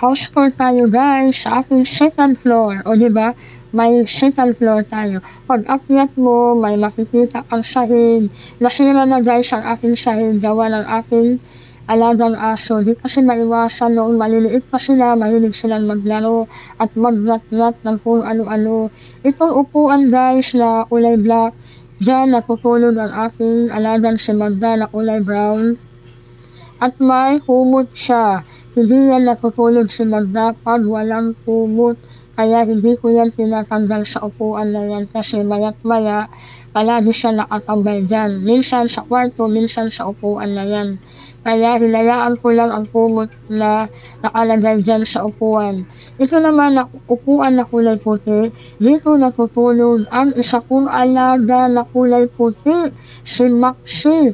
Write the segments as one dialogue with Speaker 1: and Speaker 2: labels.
Speaker 1: house tour tayo guys sa aking second floor. O ba? May second floor tayo. Pag akyat mo, may makikita kang sahig. Nasira na guys ang aking sahig. Gawa ng aking alagang aso. Di kasi maiwasan noong maliliit pa sila, mahilig silang maglaro at magrat-rat ng kung ano-ano. Itong upuan guys na kulay black, dyan natutulog ang aking alagang si Magda na kulay brown. At may humot siya. Hindi yan natutulog si Magda pag walang humot. Kaya hindi ko yan tinatanggal sa upuan na yan kasi mayat maya palagi siya nakatambay dyan. Minsan sa kwarto, minsan sa upuan na yan. Kaya hinayaan ko lang ang kumot na nakalagay dyan sa upuan. Ito naman na upuan na kulay puti, dito natutulog ang isa kong alaga na kulay puti, si Maxi.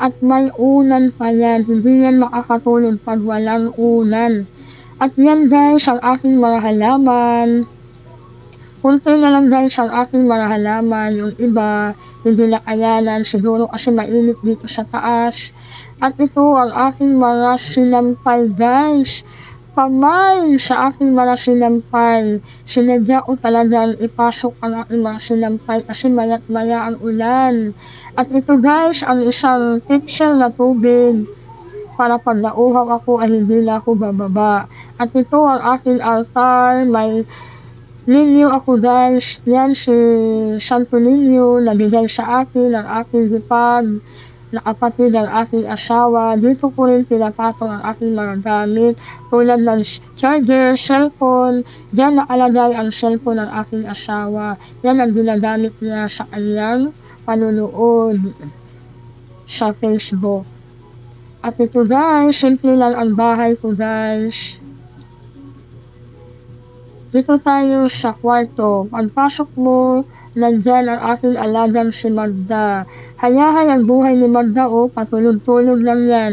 Speaker 1: At may unan pa yan, hindi yan makakatulog pag walang unan. At yan guys, ang aking mga halaman. Kunti na lang guys ang aking mga halaman. Yung iba, hindi na kayanan. Siguro kasi mainit dito sa taas. At ito ang aking mga sinampay guys. Pamay sa aking mga sinampay. Sinadya ko talagang ipasok ang aking mga sinampay kasi mayat maya ang ulan. At ito guys, ang isang pixel na tubig para pag nauhaw ako ay hindi na ako bababa. At ito ang aking altar, may Ninyo ako guys, yan si Santo Niño, nabigay sa akin ang aking hipag, na kapatid ng aking asawa. Dito ko rin pinapatong ang aking mga gamit, tulad ng charger, cellphone. Diyan nakalagay ang cellphone ng aking asawa. Yan ang ginagamit niya sa kanyang panunood sa Facebook. At ito guys, simple lang ang bahay ko guys. Dito tayo sa kwarto. Pagpasok mo, nandyan ang aking alagang si Magda. Hayahay ang buhay ni Magda o oh, patulog-tulog lang yan.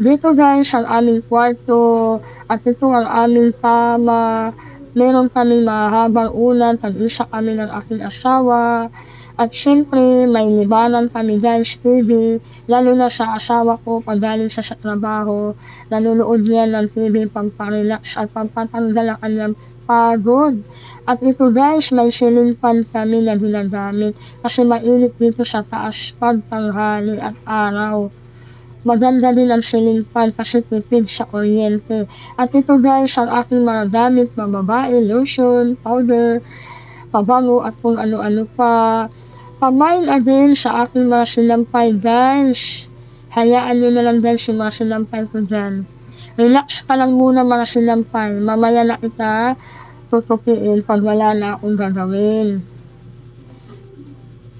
Speaker 1: Dito guys ang aming kwarto at ito ang aming kama. Meron kami mahabang ulan, tag-isa kami ng aking asawa. At syempre, may libanan kami guys, TV, lalo na sa asawa ko pag galing siya sa trabaho, nanonood niya ng TV pamparelax at pampatanggal ang kanyang pagod. At ito guys, may ceiling fan kami na ginagamit kasi mainit dito sa taas pag tanghali at araw. Maganda din ang ceiling fan kasi tipid sa kuryente. At ito guys, ang aking mga gamit, mga babae, lotion, powder, pabango at kung ano-ano pa. Pamain again sa aking mga sinampay guys. Hayaan nyo na lang guys yung mga sinampay ko dyan. Relax ka lang muna mga sinampay. Mamaya na kita tutupiin pag wala na akong gagawin.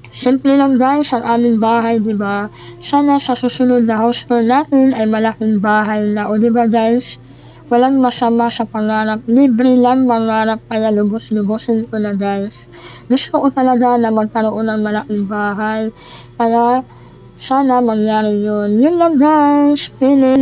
Speaker 1: Simple lang guys ang aming bahay, di ba? Sana sa susunod na house tour natin ay malaking bahay na, o di ba guys? Walang masama sa pangarap. Libre lang mangarap kaya lubos-lubosin ko na guys. Gusto ko talaga na magkaroon ng malaking bahay. Kaya sana mangyari yun. Yun lang guys. Feeling.